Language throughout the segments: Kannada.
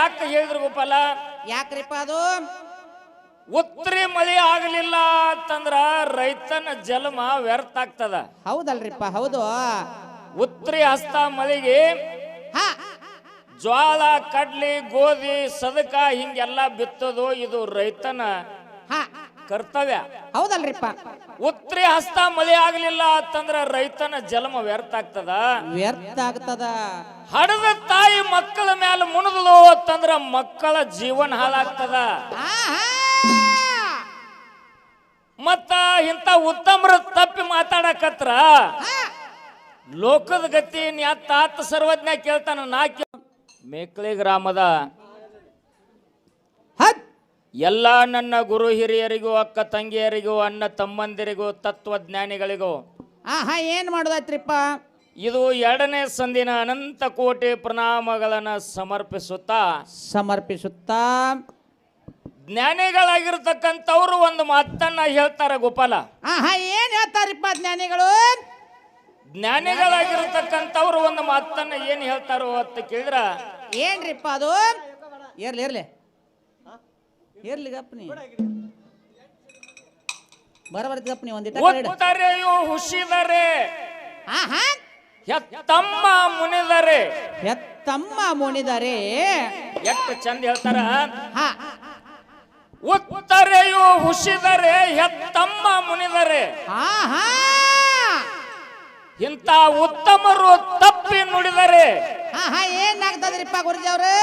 ಯಾಕೆ ಹೇಳಿದ್ರು ಗೋಪಾಲ? ಯಾಕ್ರಿಪ್ಪ ಅದು? ಉತ್ತರಿ ಮಳೆ ಆಗಲಿಲ್ಲ ಅಂತಂದ್ರ ರೈತನ ಜನ್ಮ ವ್ಯರ್ಥ ಆಗ್ತದ. ಹೌದಲ್ರಿಪ್ಪ ಹೌದು. ಉತ್ತರಿ ಹಸ್ತ ಮಳೆಗೆ ಹಾ. ಜ್ವಾಳ ಕಡ್ಲಿ ಗೋಧಿ ಸದಕ ಹಿಂಗೆಲ್ಲ ಬಿತ್ತೋದು ಇದು ರೈತನ ಹಾ. ಕರ್ತವ್ಯ. ಹೌದಲ್ರಿಪ್ಪ. ಉತ್ತರಿ ಹಸ್ತ ಮಳೆ ಆಗಲಿಲ್ಲ ಅಂತಂದ್ರ ರೈತನ ಜನ್ಮ ವ್ಯರ್ಥ ಆಗ್ತದ. ವ್ಯರ್ಥ ಆಗ್ತದ. ಹಡದ ಮಕ್ಕಳ ಮೇಲೆ ಮುಣದಲು ಅಂತಂದ್ರ ಮಕ್ಕಳ ಜೀವನ ಹಾಳಾಗ್ತದ. ಮತ್ತ ಇಂಥ ಉತ್ತಮರ ತಪ್ಪಿ ಮಾತಾಡಕತ್ರ. ಲೋಕದ ಗತಿ ತಾತ ಸರ್ವಜ್ಞ ಕೇಳ್ತಾನ ನಾ ಕೇಳ ಮೇಕ್ಳಿ ಗ್ರಾಮದ. ಎಲ್ಲ ನನ್ನ ಗುರು ಹಿರಿಯರಿಗೂ ಅಕ್ಕ ತಂಗಿಯರಿಗೂ ಅಣ್ಣ ತಮ್ಮಂದಿರಿಗೂ ತತ್ವಜ್ಞಾನಿಗಳಿಗೂ ಹಾ ಹಾ ಏನ್ ಮಾಡೋದಾಯ್ತ್ರಿಪ್ಪ ಇದು ಎರಡನೇ ಸಂದಿನ ಅನಂತ ಕೋಟಿ ಪ್ರಣಾಮಗಳನ್ನು ಸಮರ್ಪಿಸುತ್ತಾ ಸಮರ್ಪಿಸುತ್ತಾ ಜ್ಞಾನಿಗಳಾಗಿರ್ತಕ್ಕಂಥವ್ರು ಒಂದು ಮಾತನ್ನ ಹೇಳ್ತಾರೆ ಗೋಪಾಲ. ಹಾ ಹಾ ಏನ್ ಹೇಳ್ತಾರಪ್ಪ ಜ್ಞಾನಿಗಳು? ಜ್ಞಾನಿಗಳಾಗಿರ್ತಕ್ಕಂಥವ್ರು ಒಂದು ಮಾತನ್ನ ಏನ್ ಹೇಳ್ತಾರೋ ಅಂತ ಕೇಳಿದ್ರ? ಏನ್ರಿಪ್ಪ ಅದು? ಇರ್ಲಿ ಇರ್ಲಿ. ಇರ್ಲಿ ಗಪ್ಪ ನೀ. ಬರಬರ್ತಿ ಗಪ್ಪ ನೀ ಒಂದಿಟ್ಟು. ಹುಷಿದರೆ ಹಾ ಹಾ ಹೆತ್ತಮ್ಮ ಮುನಿದರೆ. ಹೆತ್ತಮ್ಮ ಮುನಿದರೆ. ಎಷ್ಟು ಚಂದ ಹೇಳ್ತಾರ? ಹಾ. ಉತ್ತರೆಯು ಹುಷಿದರೆ ಹೆತ್ತಮ್ಮ ಮುನಿದರೆ. ಹಾ ಹಾ. ಇಂಥ ಉತ್ತಮರು ತಪ್ಪಿ ನುಡಿದರೆ. ಹಾ ಹಾ ಏನಾಗ್ತದ್ರಿಪ್ಪ ಗುರುಜಿ ಅವ್ರೆ?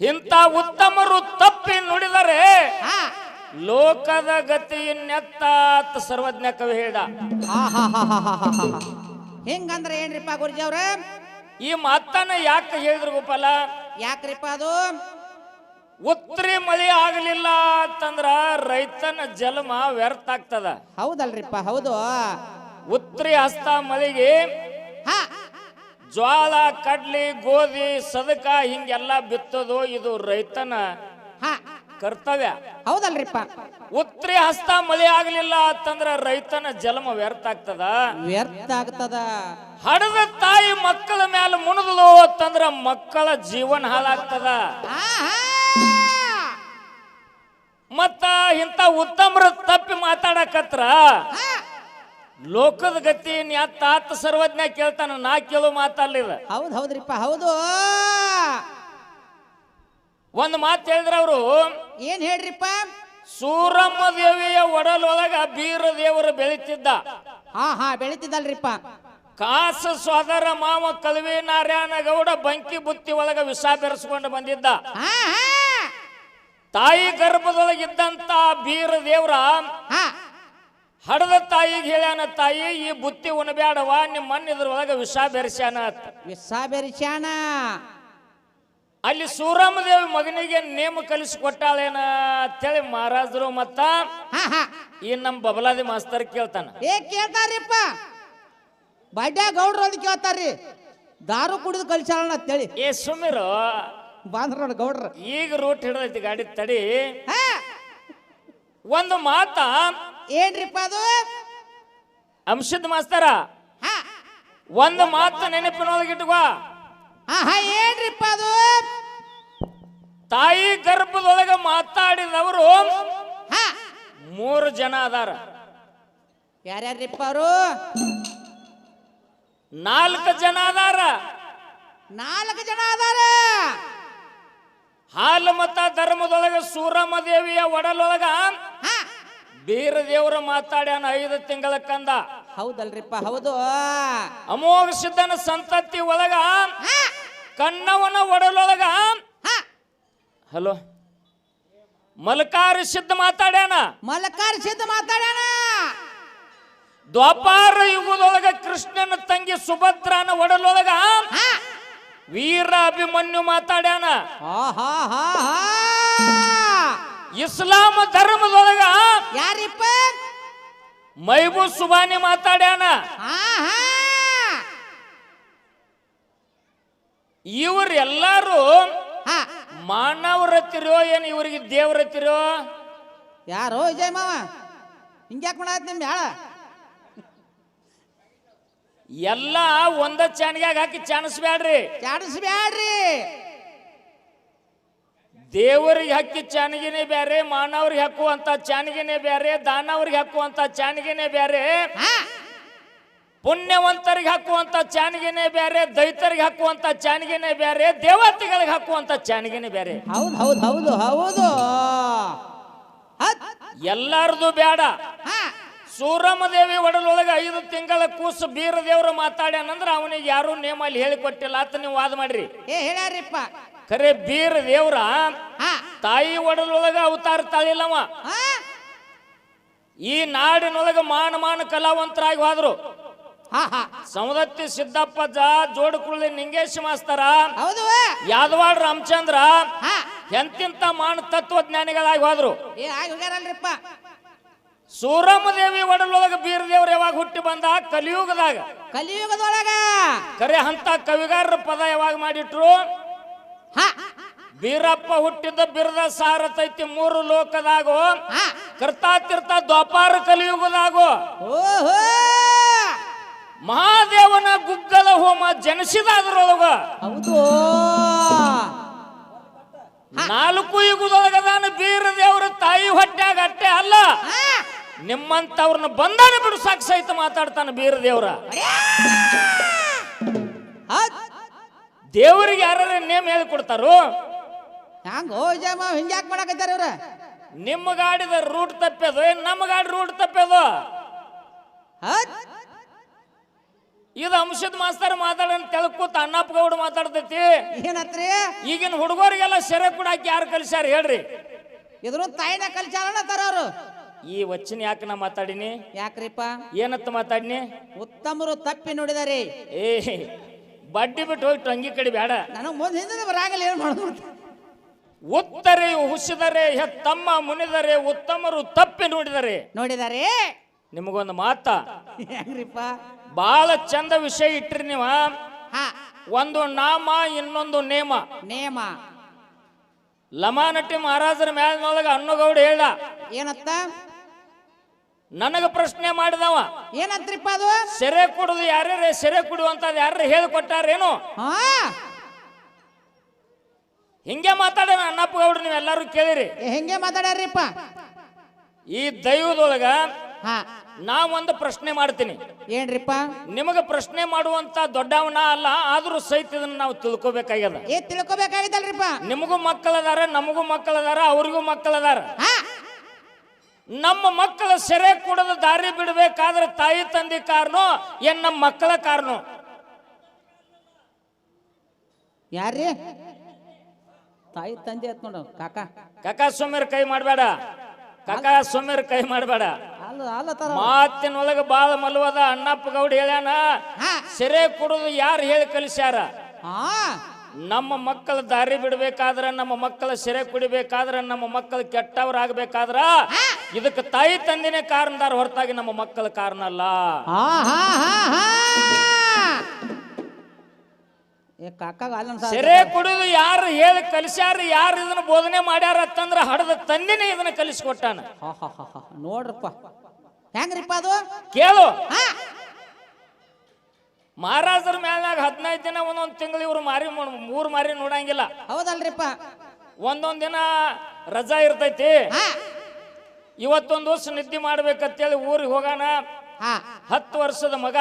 ಇಂಥ ಉತ್ತಮರು ತಪ್ಪಿ ನುಡಿದರೆ. ಹಾ. ಲೋಕದ ಗತಿಯನ್ನೆತ್ತ ಅಂತ ಸರ್ವಜ್ಞ ಕವಿ ಹೇಳ ಹೆಂಗಂದ್ರೆ ಏನ್ರಿಪ್ಪ ಗುರುಜಿ ಅವ್ರ ಈ ಮಾತನ್ನ ಯಾಕೆ ಹೇಳಿದ್ರು ಗೋಪಾಲ? ಯಾಕ್ರಿಪ್ಪ ಅದು? ಉತ್ತರಿ ಮಳೆ ಆಗಲಿಲ್ಲ ಅಂತಂದ್ರ ರೈತನ ಜನ್ಮ ವ್ಯರ್ಥ ಆಗ್ತದ. ಹೌದಲ್ರಿಪ್ಪ ಹೌದು. ಉತ್ತರಿ ಹಸ್ತ ಮಳಿಗೆ ಹಾ. ಜ್ವಾಳ ಕಡ್ಲಿ ಗೋಧಿ ಸದಕ ಹಿಂಗೆಲ್ಲ ಬಿತ್ತೋದು ಇದು ರೈತನ ಕರ್ತವ್ಯ. ಹೌದಲ್ರಿಪ್ಪ. ಉತ್ರಿ ಹಸ್ತ ಮಳೆ ಆಗ್ಲಿಲ್ಲ ಅಂತಂದ್ರ ರೈತನ ಜನ್ಮ ವ್ಯರ್ಥ ಆಗ್ತದ? ವ್ಯರ್ಥ ಆಗ್ತದ. ಹಡದ ತಾಯಿ ಮಕ್ಕಳ ಮೇಲೆ ಮುಣದಲು ಅಂತಂದ್ರ ಮಕ್ಕಳ ಜೀವನ ಹಾಳಾಗ್ತದ. ಮತ್ತ ಇಂಥ ಉತ್ತಮರ ತಪ್ಪಿ ಮಾತಾಡಕತ್ರ ಲೋಕದ ಗತಿ ನ್ಯಾ ತಾತ ಸರ್ವಜ್ಞ ಕೇಳ್ತಾನ? ನಾ ಕೇಳೋ ಮಾತಲ್ಲಿದ ಹೌದ್ ಹೌದ್ರಿಪ್ಪ ಹೌದು. ಒಂದು ಮಾತು ಹೇಳಿದ್ರೆ ಅವರು ಏನ್ ಹೇಳ್ರಿಪ್ಪ? ಸೂರಮ್ಮ ದೇವಿಯ ಒಡಲೊಳಗ ಬೀರ ದೇವರು ಬೆಳಿತಿದ್ದ. ಹಾ ಹಾ ಬೆಳಿತಿದ್ದಲ್ರಿಪ್ಪ. ಕಾಸ ಸೋದರ ಮಾವ ಕಲ್ವಿ ನಾರಾಯಣ ಗೌಡ ಬಂಕಿ ಬುತ್ತಿ ಒಳಗ ವಿಷ ಬೆರೆಸ್ಕೊಂಡು ಬಂದಿದ್ದ. ಹಾ ಹಾ. ತಾಯಿ ಗರ್ಭದೊಳಗಿದ್ದಂತ ಬೀರ ದೇವ್ರ ಹಾ. ಹಡದ ತಾಯಿಗೆ ಹೇಳ್ಯಾನ ತಾಯಿ ಈ ಬುತ್ತಿ ಉಣಬ್ಯಾಡವ ನಿಮ್ಮ ಮಣ್ಣ ಇದ್ರೊಳಗ ವಿಷ ಬೆರೆಸ್ಯಾನ ಅಂತ. ವಿಸ ಬೆರಿಸ್ಯಾನ. ಅಲ್ಲಿ ಸೂರಮ್ಮ ದೇವಿ ಮಗನಿಗೆ ನೇಮ ಕಲಿಸಿ ಕೊಟ್ಟಾಳೇನ ಅಂತೇಳಿ ಮಹಾರಾಜರು ಮತ್ತ ಹಾ ಹಾ. ಈ ನಮ್ಮ ಬಬಲಾದಿ ಮಾಸ್ತರ್ ಕೇಳ್ತಾನ. ಏ ಕೇಳ್ತಾರಿಪ್ಪ. ಬಡ್ಡ್ಯಾ ಗೌಡ್ರು ಅಂತ ಕೇಳ್ತಾರ್ರಿ. ದಾರು ಕುಡಿದು ಕಲ್ಸಾಳ ಅಂತೇಳಿ. ಏ ಸುಮಿರು. ಬಾಂದ್ರ ಗೌಡ್ರು. ಗೌಡ್ರ ಈಗ ರೂಟ್ ಹಿಡಿದೈತಿ ಗಾಡಿ ತಡಿ. ಹಾ. ಒಂದು ಮಾತ. ಏನ್ರಿಪ್ಪ ಅದು? ಅಂಶದ ಮಾಸ್ತರ. ಹಾ. ಒಂದು ಮಾತು ನೆನಪಿನೊಳಗಿಟ್ಕೋ. ಹಾ ಹಾ ಏನ್ರಿಪ್ಪ ಅದು? ತಾಯಿ ಗರ್ಭದೊಳಗ ಮಾತಾಡಿದವರು ಹಾ. ಮೂರು ಜನ ಅದಾರ. ಯಾರ್ಯಾರಿಪ್ಪ ಅವರು ನಾಲ್ಕು ಜನ ಅದಾರ. ನಾಲ್ಕು ಜನ ಅದಾರ. ಹಾಲು ಮತ ಧರ್ಮದೊಳಗ ಸೂರಮ್ಮ ದೇವಿಯ ಒಡಲೊಳಗ ಹಾ. ಬೀರ ದೇವರ ಮಾತಾಡ್ಯಾನ ಐದು ತಿಂಗಳ ಕಂದ. ಹೌದಲ್ರಿಪ್ಪ ಹೌದು. ಅಮೋಘ ಸಿದ್ಧನ ಸಂತತಿ ಒಳಗ ಕನ್ನವನ ಕಣ್ಣವನ ಒಡಲೊಳಗ ಹಲೋ? ಮಲಕಾರ ಸಿದ್ಧ ಮಾತಾಡ್ಯಾನ? ಮಲಕಾರ ಸಿದ್ಧ ಮಾತಾಡ್ಯಾನ? ದ್ವಾಪಾರ ಯುಗದೊಳಗ ಕೃಷ್ಣನ ತಂಗಿ ಸುಭದ್ರನ ಒಡಲೊಳಗ ವೀರ ಅಭಿಮನ್ಯು ಮಾತಾಡ್ಯಾನ? ಇಸ್ಲಾಂ ಧರ್ಮದೊಳಗ ಯಾರಿಪ್ಪ? ಮೈಬೂ ಸುಬಾನಿ ಮಾತಾಡ್ಯಾನ? ಇವರೆಲ್ಲರೂ ಮಾನವರತ್ತಿರೋ ಏನು ಇವರಿಗೆ ದೇವ್ರತ್ತಿರೋ? ಯಾರೋ ವಿಜಯ್ ಮಾವ? ಹಿಂಗ್ಯಾಕ್ ಮಾಡತ್ ನಿಮ್ ಹೇಳ? ಎಲ್ಲ ಒಂದ ಚಾಣಿಗ್ಯಾಗ ಹಾಕಿ ಚಾಣಿಸ್ಬ್ಯಾಡ್ರಿ. ಚಾಣಿಸ್ಬೇಡ್ರಿ ದೇವರಿಗೆ ಹಾಕಿ ಚಾಣಿಗೆನೆ ಬ್ಯಾರೆ ಮಾನವ್ರಿಗೆ ಹಾಕುವಂತ ಚಾಣಿಗೆನೆ ಬ್ಯಾರೆ ದಾನವ್ರಿಗೆ ಹಾಕುವಂತ ಚಾಣಿಗೆನೆ ಬ್ಯಾರೆ. ಹಾ. ಪುಣ್ಯವಂತರಿಗೆ ಹಾಕುವಂಥ ಚಾನಿಗೆನೆ ಬೇರೆ ದೈತರಿಗೆ ಹಾಕುವಂಥ ಚಾನಿಗೆನೆ ಬೇರೆ ದೇವತೆಗಳಿಗೆ ಹಾಕುವಂಥ ಚಾನಿಗೆನೆ ಬೇರೆ ಹೌದು ಹೌದು ಹೌದು ಹೌದು. ಎಲ್ಲಾರದು ಬೇಡ ಸೂರಮದೇವಿ ಒಡಲೊಳಗೆ ಐದು ತಿಂಗಳ ಕೂಸು ಬೀರ ದೇವರು ಮಾತಾಡ್ಯಾನಂದ್ರ ಅವನಿಗೆ ಯಾರು ನೇಮ ಅಲ್ಲಿ ಹೇಳಿಕೊಟ್ಟಿಲ್ಲ ಅಂತ ನೀವು ವಾದ ಮಾಡ್ರಿ. ಏ ಹೇಳ್ಯಾರಿಪ್ಪ. ಖರೆ ಬೀರ ದೇವ್ರ ತಾಯಿ ಒಡಲೊಳಗ ಅವತಾರ ತಾಳಿಲ್ಲವ. ಈ ನಾಡಿನೊಳಗ ಮಾನ ಮಾನ ಕಲಾವಂತರಾಗಿ ಹೋದ್ರು. ಹಾ ಹಾ ಸವದತ್ತಿ ಸಿದ್ದಪ್ಪಜ್ಜ ಜೋಡಕುಳ್ಳಿ ನಿಂಗೇಶ್ ಮಾಸ್ತರ ಹೌದು. ಯಾದವಾಡ ರಾಮಚಂದ್ರ ಹಾ. ಎಂತಿಂತ ಮಾನ ತತ್ವಜ್ಞಾನಿಗಳಾಗಿ ಹೋದ್ರು. ಏ ದೇವಿ ಹೋಗ್ಯಾರಲ್ರಿಪ್ಪ. ಸೂರಮ್ಮದೇವಿ ಒಡಲೊಳಗ ಬೀರ ದೇವ್ರ ಯಾವಾಗ ಹುಟ್ಟಿ ಬಂದ? ಕಲಿಯುಗದಾಗ. ಕಲಿಯುಗದೊಳಗ. ಕರೆ ಅಂತ ಕವಿಗಾರರ ಪದ ಯಾವಾಗ ಮಾಡಿಟ್ರು? ಹಾ. ಬೀರಪ್ಪ ಹುಟ್ಟಿದ ಬಿರದ ಸಾರತೈತಿ ಮೂರು ಲೋಕದಾಗೋ ಕರ್ತಾ ತಿರ್ತಾ ದ್ವಾಪಾರ ಕಲಿಯುಗದಾಗೋ. ಓಹೋ. ಮಹಾದೇವನ ಗುಗ್ಗಲ ಹೋಮ ಜನಿಸಿದ ಅದರೊಳಗ ಹೌದು. ನಾಲ್ಕು ಯುಗದೊಳಗದಾನ ಬೀರ ದೇವರ ತಾಯಿ ಹೊಟ್ಟ್ಯಾಗ ಅಟ್ಟೆ ಅಲ್ಲ. ನಿಮ್ಮಂತವ್ರನ್ನ ಬಂದಾನೆ ಬಿಡು ಸಾಕು ಸಹಿತ ಮಾತಾಡ್ತಾನ ಬೀರ ದೇವರ. ದೇವರಿಗೆ ಯಾರ ನೇಮ್ ಹೇಳ್ಕೊಡ್ತಾರೋ ಹಂಗ ಓ ಜಮ ಹಿಂಗ್ಯಾಕ್ ಮಾಡಕತ್ತಾರ ಇವ್ರ? ನಿಮ್ಮ ಗಾಡಿದ ರೂಟ್ ತಪ್ಪೇದು ನಮ್ಮ ಗಾಡಿ ರೂಟ್ ತಪ್ಪೇದು? ಇದು ಅಂಶದ ಮಾಸ್ತರ್ ಮಾತಾಡೋಣ ತೆಳಕೂತ ಅಣ್ಣಪ್ಪ ಗೌಡ ಮಾತಾಡ್ತೈತಿ. ಏನತ್ರಿ? ಈಗಿನ ಹುಡುಗರಿಗೆಲ್ಲ ಸೆರೆ ಹಾಕಿ ಯಾರು ಕಲಿಸ್ಯಾರ ಹೇಳ್ರಿ. ಇದ್ರ ತಾಯಿನ ಕಲ್ಚಾರಣ ತರೋರು. ಈ ವಚನ ಯಾಕೆ ನಾ ಮಾತಾಡಿನಿ? ಯಾಕ್ರಿಪ್ಪ? ಏನತ್ತ ಮಾತಾಡಿನಿ? ಉತ್ತಮರು ತಪ್ಪಿ ನೋಡಿದಾರೆ. ಏ ಬಡ್ಡಿ ಬಿಟ್ಟು ಹೋಗಿ ಟಂಗಿ ಕಡಿ ಬೇಡ ನನಗೆ ಮುಂದೆ ಹಿಂದೆ ಬರಾಗಲ್ಲ ಏನು ಮಾಡೋದು ಉತ್ತರೆ ಹುಸಿದರೆ ತಮ್ಮ ಮುನಿದರೆ ಉತ್ತಮರು ತಪ್ಪಿ ನೋಡಿದರೆ. ನೋಡಿದಾರೆ? ನಿಮಗೊಂದು ಮಾತಾ. ಬಹಳ ಚಂದ ವಿಷಯ ಇಟ್ರಿ ನೀವ. ಹಾ. ಒಂದು ನಾಮ ಇನ್ನೊಂದು ನೇಮ. ನೇಮ. ಲಮಾನಟ್ಟಿ ಮಹಾರಾಜರ ಮ್ಯಾಲಿನೊಳಗ ಅನ್ನಗೌಡ ಹೇಳ್ದ ಏನತ್ತ? ನನಗ ಪ್ರಶ್ನೆ ಮಾಡಿದವ. ಏನಂತ್ರಿಪ್ಪ ಅದು? ಸೆರೆ ಕುಡುದು ಯಾರ್ಯಾರ ಸೆರೆ ಕುಡುವಂತದ್ ಯಾರು ಹೇಳಿಕೊಟ್ಟಾರೇನು? ಹಾ. ಹಿಂಗೆ ಮಾತಾಡೋಣ ಅಣ್ಣಪ್ಪ ಗೌಡ್ರು ನೀವೆಲ್ಲರೂ ಕೇಳಿರಿ. ಹೀಗೆ ಮಾತಾಡ್ಯಾರಿಪ್ಪ ಈ ದೈವದೊಳಗ ಹಾ. ನಾ ಒಂದು ಪ್ರಶ್ನೆ ಮಾಡ್ತೀನಿ. ಏನ್ರಿಪ್ಪ? ನಿಮಗೆ ಪ್ರಶ್ನೆ ಮಾಡುವಂತ ದೊಡ್ಡವನ ಅಲ್ಲ ಆದ್ರೂ ಸಹಿತ ಇದನ್ನ ನಾವು ತಿಳ್ಕೊಬೇಕಾಗ್ಯದ. ಏ ತಿಳ್ಕೊಬೇಕಾಗಿದ್ದಲ್ರಿಪ್ಪ? ನಿಮಗೂ ಮಕ್ಕಳದಾರ ನಮಗೂ ಮಕ್ಕಳದಾರ ಅವ್ರಿಗೂ ಮಕ್ಕಳದಾರ. ಹಾ. ನಮ್ಮ ಮಕ್ಕಳ ಸೆರೆ ಕುಡದ ದಾರಿ ಬಿಡಬೇಕಾದ್ರೆ ತಾಯಿ ತಂದೆ ಕಾರಣೋ ಏನ್ ನಮ್ಮ ಮಕ್ಕಳ ಕಾರಣ. ಯಾರ್ರಿ? ತಾಯಿ ತಂದೆ ಆತ್ ನೋಡು ಕಾಕ. ಕಾಕಾ ಸೊಮ್ಮೇರ್ ಕೈ ಮಾಡಬೇಡ. ಕಾಕಾ ಸೊಮ್ಮೇರ್ ಕೈ ಮಾಡಬೇಡ. ಮಾತಿನೊಳಗ ಬಾಳ ಮಲ್ವದ ಅಣ್ಣಪ್ಪ ಗೌಡ ಹೇಳ್ಯಾನ ಸೆರೆ ಕೊಡುದು ಯಾರು ಹೇಳಿ ಕಲಿಸ್ಯಾರ? ನಮ್ಮ ಮಕ್ಕಳ ದಾರಿ ಬಿಡಬೇಕಾದ್ರ ನಮ್ಮ ಮಕ್ಕಳ ಸೆರೆ ಕುಡಿಬೇಕಾದ್ರ ನಮ್ಮ ಮಕ್ಕಳು ಕೆಟ್ಟವರಾಗಬೇಕಾದ್ರ ಇದಕ್ಕೆ ತಾಯಿ ತಂದಿನೇ ಕಾರಣದಾರ ಹೊರತಾಗಿ ನಮ್ಮ ಮಕ್ಕಳ ಕಾರಣ ಅಲ್ಲ. ಕಾಕಾಗ ಅಲ್ಲ ಸೆರೆ ಕುಡಿದು ಯಾರು ಹೇಳಿ ಕಲಿಸ್ಯಾರ ಯಾರು ಇದನ್ನ ಬೋಧನೆ ಮಾಡ್ಯಾರ ಅಂತಂದ್ರ ಹಡದ ತಂದಿನೇ ಇದನ್ನ ಕಲಿಸ್ಕೊಟ್ಟಾನ. ನೋಡ್ರಪ್ಪ. ಹೆಂಗ್ರಿಪ್ಪ ಅದು? ಕೇಳು. ಮಹಾರಾಜರ ಮೇಲ್ನಾಗ ಹದಿನೈದು ದಿನ ಒಂದೊಂದು ತಿಂಗಳು ಇವ್ರು ಮಾರಿ ಮೂರು ಮಾರಿ ನೋಡಂಗಿಲ್ಲ. ಹೌದಲ್ರಿಪ್ಪ. ಒಂದೊಂದ್ ದಿನ ರಜಾ ಇರ್ತೈತಿ. ಇವತ್ತೊಂದು ದಿವಸ ನಿದ್ದೆ ಮಾಡ್ಬೇಕಂತೇಳಿ ಊರಿಗೆ ಹೋಗೋಣ ಹಾ. ಹತ್ತು ವರ್ಷದ ಮಗ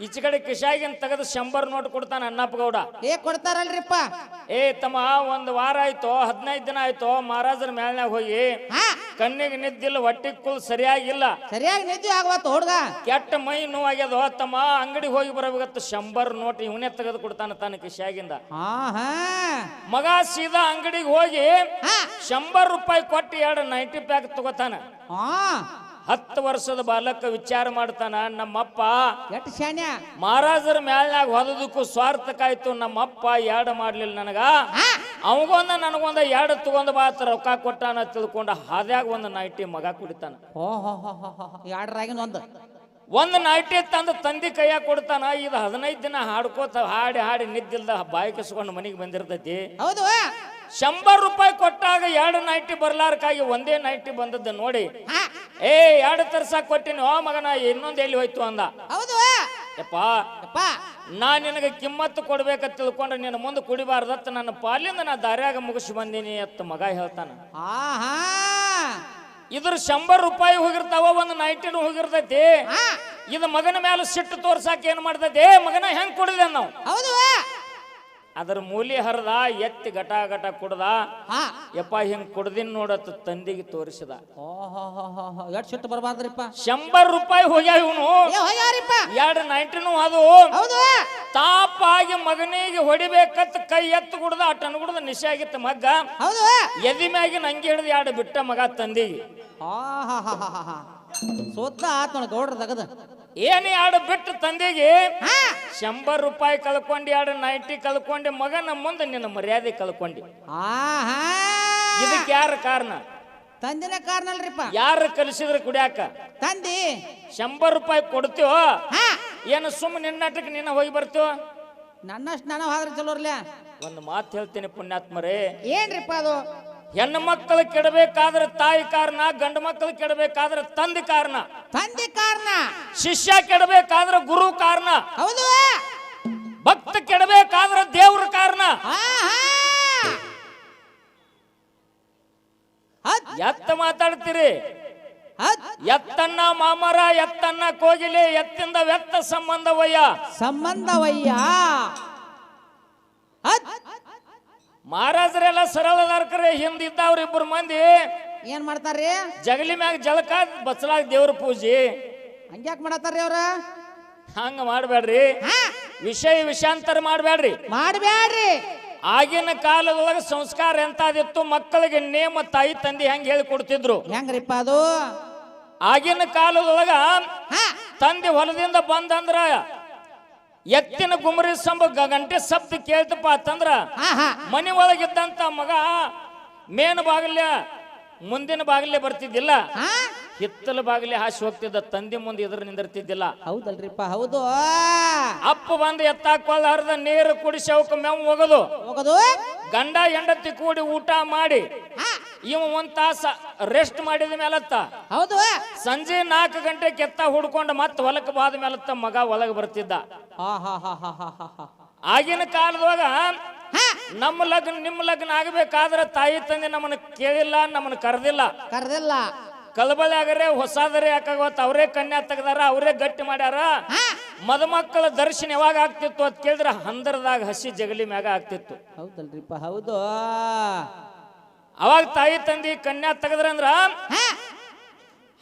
ಈಚೆ ಕಡೆ ಕಿಶಾಗಿನ ತೆಗೆದು ಶಂಬರ್ ನೋಟ್ ಕೊಡ್ತಾನ ಅನ್ನಪ್ಪ ಗೌಡ. ಏ ಕೊಡ್ತಾರಲ್ರಿಪ್ಪ. ಏ ತಮ್ಮ ಒಂದ್ ವಾರ ಆಯ್ತು ಹದಿನೈದು ದಿನ ಆಯ್ತು ಮಹಾರಾಜರ ಮೇಲ್ನಾಗ ಹೋಗಿ ಹಾ. ಕಣ್ಣಿಗೆ ನಿದ್ದಿಲ್ಲ ಹೊಟ್ಟಿಗೆ ಕುಲ್ ಸರಿಯಾಗಿಲ್ಲ. ಸರಿಯಾಗಿ ನಿದ್ದೆ ಆಗವತ್ತು ಹುಡ್ಗ. ಕೆಟ್ಟ ಮೈ ನೋವಾಗ್ಯದ ತಮ್ಮ ಅಂಗಡಿಗೆ ಹೋಗಿ ಬರಬೇಕತ್ತ ಶಂಬರ್ ನೋಟ್ ಇವನೇ ತೆಗೆದು ಕೊಡ್ತಾನ ತನ್ನ ಕಿಶಾಗಿಂದ. ಹಾ ಹಾ. ಮಗ ಸೀದಾ ಅಂಗಡಿಗೆ ಹೋಗಿ ಹಾ. ಶಂಬರ್ ರೂಪಾಯಿ ಕೊಟ್ಟು ಎರಡು ನೈಂಟಿ ಪ್ಯಾಕ್ ತಗೋತಾನ. ಹಾ ಹತ್ತು ವರ್ಷದ ಬಾಲಕ ವಿಚಾರ ಮಾಡ್ತಾನ ನಮ್ಮಪ್ಪ ಎಟ್ ಶಾನ್ಯ ಮಹಾರಾಜರ ಮ್ಯಾಲ್ನಾಗ ಹೊದದಕ್ಕೂ ಸ್ವಾರ್ಥಕ್ಕಾಯ್ತು ನಮ್ಮಪ್ಪ ಎರಡು ಮಾಡ್ಲಿಲ್ಲ ನನಗ? ಅವಗೊಂದ ನನಗೊಂದ ಎರಡು ತಗೊಂಡ ಬಾತ ರೊಕ್ಕ ಕೊಟ್ಟಾನ ತಿಳ್ಕೊಂಡ ಹಾದ್ಯಾಗ ಒಂದು ನೈಟಿ ಮಗ ಕುಡಿತಾನ. ಹೋ ಹೋ ಹೋ ಹೋ ಹೋ ಎರಡರಾಗಿನ ಒಂದು? ಒಂದು ನೈಟಿ ತಂದು ತಂದಿ ಕೈಯಾಗ ಕೊಡ್ತಾನ ಇದು ಹದಿನೈದು ದಿನ ಹಾಡ್ಕೋತ ಹಾಡಿ ಹಾಡಿ ನಿದ್ದಿಲ್ದ ಬಾಯಿ ಕಿಸ್ಕೊಂಡು ಮನೆಗೆ ಬಂದಿರ್ತೈತಿ. ಹೌದು. ಶಂಬರ್ ರೂಪಾಯಿ ಕೊಟ್ಟಾಗ ಎರಡು ನೈಟಿ ಬರ್ಲಾರ್ಕಾಗಿ ಒಂದೇ ನೈಟಿ ಬಂದದ್ದು ನೋಡಿ. ಏ ಎರಡು ತರ್ಸಾಕ್ ಕೊಟ್ಟಿನಿ. ಓ ಮಗನ ಇನ್ನೊಂದು ಎಲ್ಲಿ ಹೋಯ್ತು ಅಂದ. ಹೌದು. ಯಪ್ಪ ಯಪ್ಪ. ನಾ ನಿನಗೆ ಕಿಮ್ಮತ್ತು ಕೊಡ್ಬೇಕ ತಿಳ್ಕೊಂಡ್ರೆ ನಿನ್ನ ಮುಂದೆ ಕುಡಿಬಾರ್ದತ್ತ ನನ್ನ ಪಾಲಿಂದ ನಾ ದಾರ್ಯಾಗ ಮುಗಿಸಿ ಬಂದೀನಿ ಅತ್ತ ಮಗ ಹೇಳ್ತಾನ. ಆಹಾ. ಇದ್ರ ಶಂಬರ್ ರೂಪಾಯಿ ಹೋಗಿರ್ತಾವ ಒಂದು ನೈಂಟಿನ್ ಹೋಗಿರ್ತೈತಿ. ಇದು ಮಗನ ಮೇಲೆ ಸಿಟ್ಟು ತೋರ್ಸಾಕ ಏನ್ ಮಾಡ್ತೈತಿ? ಏ ಮಗನ ಹೆಂಗ್ ಕುಡಿದೆ ನಾವು? ಹೌದು. ಅದ್ರ ಮೂಲಿ ಹರಿದ ಎತ್ತಿ ಗಟ ಗಟ ಕುಡ್ದ. ಹಾ. ಯಪ್ಪ ಹಿಂಗ್ ಕುಡ್ದಿನ್ ನೋಡತ್ತ ತಂದಿಗೆ ತೋರಿಸಿದ. ಎಷ್ಟು ಸಿಟ್ಟು ಬರಬಾರ್ದ್ರಿಪ್ಪ? ಶಂಬರ್ ರೂಪಾಯಿ ಹೋಗ್ಯಾವ ಇವನು. ಏ ಹೋಗ್ಯಾರಿಪ್ಪ? ಎರಡು ನೈಂಟಿನು ಅದು. ಹೌದು. ತಾಪಾಗಿ ಮಗನಿಗೆ ಹೊಡಿಬೇಕಂತ ಕೈ ಎತ್ತು ಕುಡ್ದ ಅಟ್ಟನ್ ಕುಡ್ದ ನಿಶೆ ಆಗಿತ್ತು ಮಗ್ಗ. ಹೌದು. ಎದಿ ಮ್ಯಾಗಿ ನಂಗೆ ಹಿಡಿದು ಎರಡು ಬಿಟ್ಟ ಮಗ ತಂದಿಗೆ. ಸೋತ ಆತ್ ನೋಡ ಗೌಡ್ರ ತಗದ ಏನ್ ಎರಡು ಬಿಟ್ಟು ತಂದೆಗೆ ಶಂಬರ್ ರೂಪಾಯಿ ಕಳ್ಕೊಂಡು ಎರಡು ನೈಂಟಿ ಕಳ್ಕೊಂಡಿ ಮಗನ ಮುಂದೆ ನಿನ್ನ ಮರ್ಯಾದೆ ಕಳ್ಕೊಂಡಿ. ಆಹಾ. ಇದಕ್ಕೆ ಯಾರ ಕಾರಣ? ತಂದಿನ ಕಾರಣಲ್ರಿಪ್ಪ ಯಾರು ಕಲಿಸಿದ್ರು ಕುಡಿಯಾಕ? ತಂದಿ. ಶಂಬರ್ ರೂಪಾಯಿ ಕೊಡ್ತೀವೋ? ಏನು ಸುಮ್ಮ ನಿನ್ನಟಕ್ಕೆ ನಿನ್ನ ಹೋಗಿ ಬರ್ತೀವೋ? ನನ್ನಷ್ಟು ನಾನು ಹೋದ್ರೆ ಚಲೋರ್ಲೆ ಒಂದು ಮಾತು ಹೇಳ್ತೀನಿ ಪುಣ್ಯಾತ್ಮರೇ. ಏನ್ರಿಪ್ಪ ಅದು? ಹೆಣ್ಣು ಮಕ್ಕಳು ಕೆಡಬೇಕಾದ್ರೆ ತಾಯಿ ಕಾರಣ ಗಂಡು ಮಕ್ಕಳು ಕೆಡಬೇಕಾದ್ರೆ ತಂದೆ ಕಾರಣ. ತಂದೆ ಕಾರಣ. ಶಿಷ್ಯ ಕೆಡಬೇಕಾದ್ರೆ ಗುರು ಕಾರಣ. ಹೌದು. ಭಕ್ತ ಕೆಡಬೇಕಾದ್ರೆ ದೇವ್ರ ಕಾರಣ. ಎತ್ತ ಮಾತಾಡ್ತೀರಿ? ಎತ್ತನ್ನ ಮಾಮರ ಎತ್ತನ್ನ ಕೋಗಿಲೆ ಎತ್ತಿಂದ ವ್ಯಕ್ತ ಸಂಬಂಧವಯ್ಯ ಸಂಬಂಧವಯ್ಯ ಮಹಾರಾಜರೆಲ್ಲ ಸರಳದಾರ್ಕರೆ ಹಿಂದಿದ್ದ ಇಬ್ಬರು ಮಂದಿ ಏನ್ ಮಾಡ್ತಾರ್ರಿ? ಜಗಲಿ ಮ್ಯಾಗ ಜಳಕ ಬಚ್ಚಲಾಗ ದೇವ್ರ ಪೂಜೆ. ಹಂಗ್ಯಾಕ್ ಮಾಡತ್ತಾರ್ರಿ ಅವ್ರ? ಹಂಗ ಮಾಡ್ಬೇಡ್ರಿ ವಿಷಯ ವಿಷಾಂತರ ಮಾಡ್ಬೇಡ್ರಿ ಮಾಡ್ಬ್ಯಾಡ್ರಿ. ಆಗಿನ ಕಾಲದೊಳಗೆ ಸಂಸ್ಕಾರ ಎಂತಾದಿತ್ತು ಮಕ್ಕಳಿಗೆ ನೇಮ ತಾಯಿ ತಂದೆ ಹೆಂಗ್ ಹೇಳಿ ಕೊಡ್ತಿದ್ರು. ಹೆಂಗ್ರಿಪ್ಪ ಅದು? ಆಗಿನ ಕಾಲದೊಳಗ ತಂದೆ ಹೊಲದಿಂದ ಬಂದಂದ್ರ ಎತ್ತಿನ ಗುಮರಿ ಸಂಬ ಗಂಟೆ ಶಬ್ದ ಕೇಳ್ತಪ್ಪ ಅಂತಂದ್ರ ಮನೆ ಒಳಗಿದ್ದಂತ ಮಗ ಮೇನ್ ಬಾಗಿಲ ಮುಂದಿನ ಬಾಗಿಲೇ ಬರ್ತಿದ್ದಿಲ್ಲ. ಹಿತ್ತಲ ಬಾಗಿಲೇ ಹಾಸಿ ಹೋಗ್ತಿದ್ದ ತಂದೆ ಮುಂದೆ ಎದುರು ನಿಂದಿರ್ತಿದ್ದಿಲ್ಲ. ಹೌದಲ್ರಿಪ್ಪ ಹೌದು. ಅಪ್ಪ ಬಂದು ಎತ್ತಾಕೊಳ್ಳ ಹರಿದ ನೀರು ಕುಡಿಸಿ ಅವಕ್ಕೆ ಮೇವು ಹೋಗೋದು ಹೋಗೋದು ಗಂಡ ಹೆಂಡತಿ ಕೂಡಿ ಊಟ ಮಾಡಿ. ಇವ ಒಂದ್ ತಾಸ ರೆಸ್ಟ್ ಮಾಡಿದ ಮೇಲತ್ತ. ಹೌದು. ಸಂಜೆ ನಾಲ್ಕು ಗಂಟೆ ಕೆತ್ತ ಹುಡ್ಕೊಂಡು ಮತ್ತೆ ಹೊಲಕ್ಕೆ ಬಾದ ಮೇಲತ್ತ ಮಗ ಒಳಗೆ ಬರ್ತಿದ್ದ. ಆಗಿನ ಕಾಲದೊಳಗ ಹಾ. ನಮ್ಮ ಲಗ್ನ ನಿಮ್ಮ ಲಗ್ನ ಆಗ್ಬೇಕಾದ್ರೆ ತಾಯಿ ತಂದೆ ನಮ್ಮನ್ನ ಕೇಳಿಲ್ಲ ನಮ್ಮನ್ನ ಕರೆದಿಲ್ಲ. ಕರೆದಿಲ್ಲ. ಕಲಬಳೆ ಆಗರೆ ಹೊಸಾದರೆ ಯಾಕಾಗತ್ತ ಅವರೇ ಕನ್ಯಾ ತೆಗ್ದಾರ ಅವರೇ ಗಟ್ಟಿ ಮಾಡ್ಯಾರ. ಹಾ. ಮದುಮಕ್ಕಳ ದರ್ಶನ ಯಾವಾಗ ಆಗ್ತಿತ್ತು ಅಂತ ಕೇಳಿದ್ರೆ ಹಂದರದಾಗ ಹಸಿ ಜಗಲಿ ಮ್ಯಾಗ ಆಗ್ತಿತ್ತು. ಹೌದಲ್ರಿಪ್ಪ ಹೌದು. ಅವಾಗ ತಾಯಿ ತಂದಿ ಕನ್ಯಾ ತೆಗದ್ರಂದ್ರ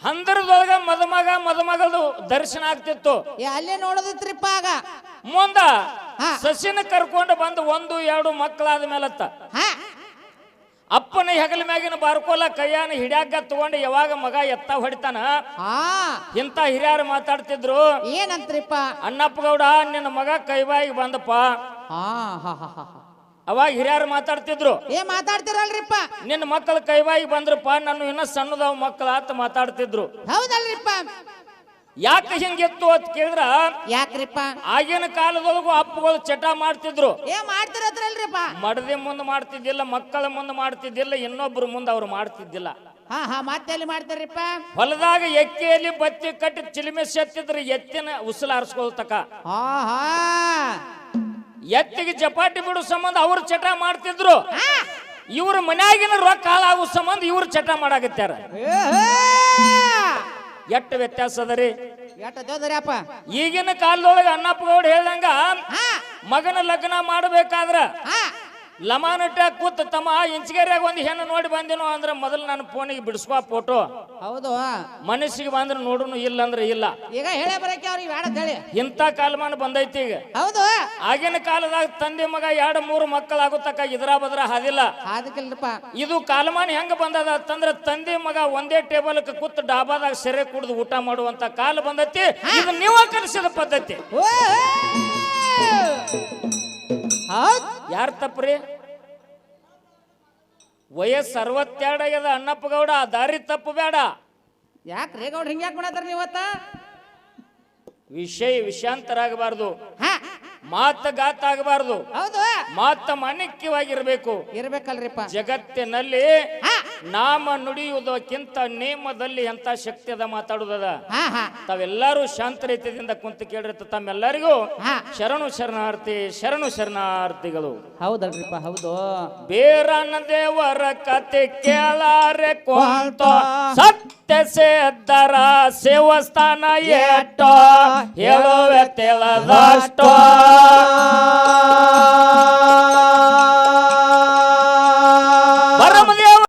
ಹಂದರದೊಳಗ ಮದುಮಗ ಮದುಮಗದು ದರ್ಶನ ಆಗ್ತಿತ್ತು. ಅಲ್ಲೇ ನೋಡೋದಿತ್ರಿಪ್ಪ ಆಗ. ಮುಂದ ಸಸಿನ ಕರ್ಕೊಂಡು ಬಂದು ಒಂದು ಎರಡು ಮಕ್ಕಳಾದ ಮೇಲತ್ತ. ಹಾ. ಅಪ್ಪನ ಹೆಗಲ ಮ್ಯಾಗಿನ ಬಾರ್ಕೋಲ ಕೈಯಾನ ಹಿಡ್ಯಾಕ ತಗೊಂಡು ಯಾವಾಗ ಮಗ ಎತ್ತ ಹೊಡಿತಾನ? ಇಂತ ಹಿರಿಯರು ಮಾತಾಡ್ತಿದ್ರು. ಏನಂತ್ರಿಪ್ಪ? ಅಣ್ಣಪ್ಪ ಗೌಡ ನಿನ್ನ ಮಗ ಕೈಬಾಯಿಗೆ ಬಂದಪ್ಪ. ಹಾ ಹಾ ಹಾ. ಅವಾಗ ಹಿರಿಯರು ಮಾತಾಡ್ತಿದ್ರು. ಏ ಮಾತಾಡ್ತಿರಲ್ರಿಪ್ಪ. ನಿನ್ನ ಮಕ್ಕಳು ಕೈವಾಗಿ ಬಂದ್ರಪ್ಪ ನಾನು ಇನ್ನ ಸಣ್ಣದವ್ ಮಕ್ಕಳ ಅಂತ ಮಾತಾಡ್ತಿದ್ರು. ಹೌದಲ್ರಿಪ್ಪ. ಯಾಕೆ ಹಿಂಗಿತ್ತು ಅಂತ ಕೇಳಿದ್ರ? ಯಾಕ್ರಿಪ್ಪ? ಆಗಿನ ಕಾಲದೊಳಗೂ ಅಪ್ಪಗಳು ಚಟ ಮಾಡ್ತಿದ್ರು. ಏ ಮಾಡ್ತಿರತ್ರಲ್ರಿಪ್ಪ ಮಡದಿ ಮುಂದೆ ಮಾಡ್ತಿದ್ದಿಲ್ಲ ಮಕ್ಕಳ ಮುಂದೆ ಮಾಡ್ತಿದ್ದಿಲ್ಲ ಇನ್ನೊಬ್ರು ಮುಂದೆ ಅವ್ರು ಮಾಡ್ತಿದ್ದಿಲ್ಲ. ಹಾ ಹಾ ಮಾಡ್ತಾರ್ರಿಪ್ಪ? ಹೊಲದಾಗ ಎಕ್ಕೆಯಲ್ಲಿ ಬತ್ತಿ ಕಟ್ಟಿ ಚಿಲಿಮೆ ಸೆತ್ತಿದ್ರೆ ಎತ್ತಿನ ಉಸಿಲ ಹರಿಸ್ಕೊಳ್ತಕ ಹಾ ಹಾ ಎತ್ತಿಗೆ ಚಪಾಟಿ ಬಿಡು ಸಂಬಂಧ ಅವ್ರು ಚಟ ಮಾಡ್ತಿದ್ರು. ಇವ್ರ ಮನ್ಯಾಗಿನ ರೊಕ್ಕ ಹಾಳಾಗೋ ಸಂಬಂಧ ಇವ್ರು ಚಟ ಮಾಡಾಕತ್ಯಾರ. ಹೇ. ಎಷ್ಟು ವ್ಯತ್ಯಾಸ ಅದರಿ ಎಟ್ಟ ಈಗಿನ ಕಾಲದೊಳಗೆ ಅಣ್ಣಪ್ಪ ಗೌಡ ಹೇಳ್ದಂಗ ಮಗನ ಲಗ್ನ ಮಾಡಬೇಕಾದ್ರ ಹಾ ಲಮಾನಟ್ಟ ಕೂತ್ ತಮ್ಮ ಇಂಚಗೇರಿಯಾಗ ಒಂದು ಹೆಣ್ಣು ನೋಡಿ ಬಂದಿನೋ ಅಂದ್ರೆ ಮೊದಲು ನನ್ನ ಫೋನಿಗೆ ಬಿಡಿಸುವ ಫೋಟೋ. ಹೌದು. ಮನಸ್ಸಿಗೆ ಬಂದ್ರೆ ನೋಡುನು ಇಲ್ಲ ಅಂದ್ರೆ ಇಲ್ಲ. ಈಗ ಹೇಳೇ ಬರಕ್ಕೆ ಅವ್ರಿಗೆ ಬೇಡ ಹೇಳಿ. ಇಂಥ ಕಾಲಮಾನ ಬಂದೈತಿ ಈಗ. ಹೌದು. ಆಗಿನ ಕಾಲದಾಗ ತಂದೆ ಮಗ ಎರಡು ಮೂರು ಮಕ್ಕಳಾಗುತ್ತಕ ಇದ್ರ ಬದ್ರ ಹಾದಿಲ್ಲ. ಇದು ಕಾಲಮಾನ ಹೆಂಗ ಬಂದದ ಅಂತಂದ್ರೆ ತಂದೆ ಮಗ ಒಂದೇ ಟೇಬಲ್ ಕೂತ್ ಡಾಬಾದಾಗ ಸೆರೆ ಕುಡಿದು ಊಟ ಮಾಡುವಂತ ಕಾಲ ಬಂದೈತಿ. ಇದು ನೀವ ಕಲಿಸಿದ ಪದ್ಧತಿ. ಯಾರು ತಪ್ಪ್ರಿ? ವಯಸ್ಸು ಅರವತ್ತೆರಡಾಗ್ಯದ ಅಣ್ಣಪ್ಪ ಗೌಡ ಆ ದಾರಿ ತಪ್ಪು ಬೇಡ ಯಾಕೆ ರೇ ಗೌಡ ಹಿಂಗ್ಯಾಕ್ ಮಾಡತ್ತಾರ ನೀವತ್ತ? ವಿಷಯ ವಿಷಾಂತರ ಆಗಬಾರ್ದು ಮಾತ ಗಾತ ಆಗಬಾರ್ದು. ಹೌದು. ಮಾತ ಮಾಣಿಕ್ಯವಾಗಿರ್ಬೇಕು. ಇರ್ಬೇಕಲ್ರಿಪ್ಪ. ಜಗತ್ತಿನಲ್ಲಿ ನಾಮ ನುಡಿಯುವುದಕ್ಕಿಂತ ನೇಮದಲ್ಲಿ ಎಂತ ಶಕ್ತಿ ಅದ ಮಾತಾಡುದದ ಹಾ ಹಾ. ತಾವೆಲ್ಲರೂ ಶಾಂತ ರೀತಿಯಿಂದ ಕುಂತು ಕೇಳಿರ್ತ ತಮ್ಮೆಲ್ಲರಿಗೂ. ಶರಣು ಶರಣಾರ್ಥಿ ಶರಣು ಶರಣಾರ್ಥಿಗಳು. ಹೌದಲ್ರಿಪ್ಪ ಹೌದು. ಬೇರನ ದೇವರ ಕತೆ ಕೇಳಾರೆ ಕೊಂತ. ಸತ್ಯ ಸೇದ್ದರ ಸೇವಸ್ಥಾನ ಎಟ್ಟೋ ಹೇಳುವೆ ತೆಳದಷ್ಟೋ.